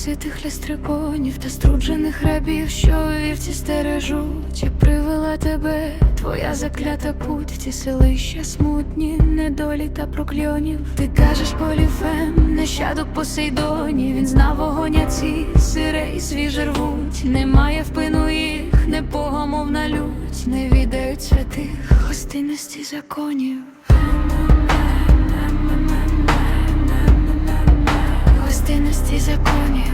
святих лістриконів та струджених рабів, що вівці стережуть, і привела тебе твоя заклята путь, ці селища смутні, недолі та прокльонів. Ти кажеш поліфем, нащадок Посейдонів, він знав вогоня ці сире і свіже рвуть. Немає впину їх, не погомов лють, не відають святих гостинності законів. Гостинності законів.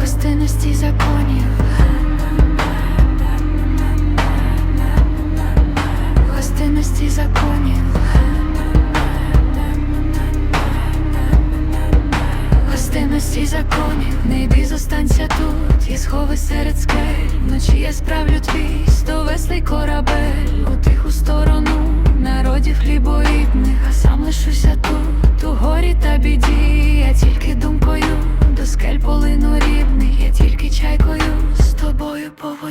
Гостинності законів. Гостинності законів. Гостинності законів, не йди зостанься тут, є схови серед скель, вночі я справлю твій стовеслий корабель у тиху сторону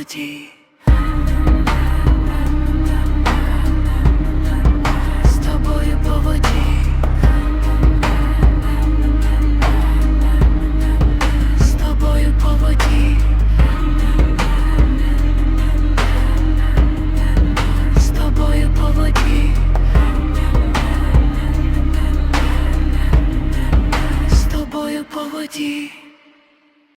тоді. З тобою по воді. З тобою по воді. З тобою по воді. З тобою по воді.